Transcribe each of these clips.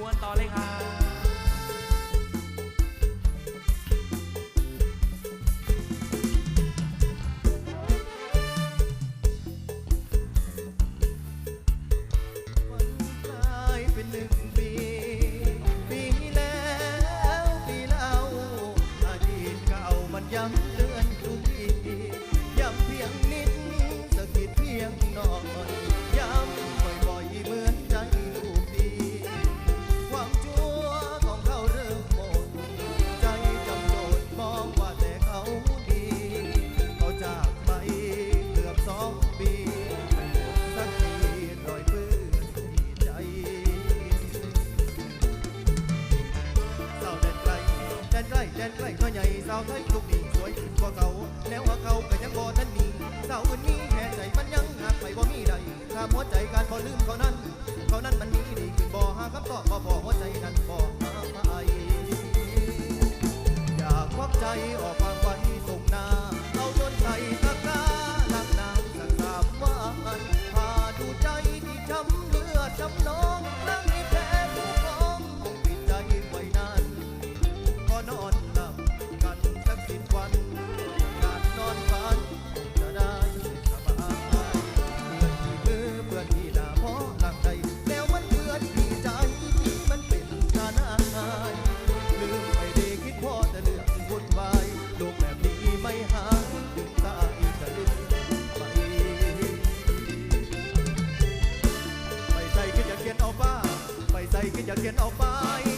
มวนต่อเลยครับวันกลายเป็นหนึ่งปีปีแล้วปีเล่าอดีตเก่ามันย้ำเตือน ใกลแดนไกล้ขาใหญ่สาวไทยทุกนี้สวยกว่าเขาแล้วว่าเขาก็ยังบ่ทันมีสาวอื่นนี้แค่ใจมันยังหักไปบ่มีใดถ้าหัวใจการบ่ลืมเขานั้น เขานั้นมันมีดีขึ้นบ่หาคำตอบบ่พอหัวใจนั้นบ่หาไปอยากควักใจออก คิดอยากเขียนออกไป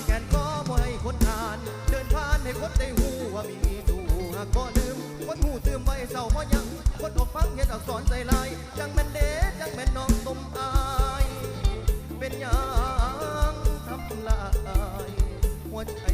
แขนก็ไม่ให้คนทาน เดินผ่านให้คนได้หูว่ามีตัวก็ลืม คนหูตืมไว้เศร้าเพราะยัง คนออกฟังเห็นอักษรใจลาย จังแม่นเดชจังแม่นน้องสมอาย เป็นยังทำลายหัวใจ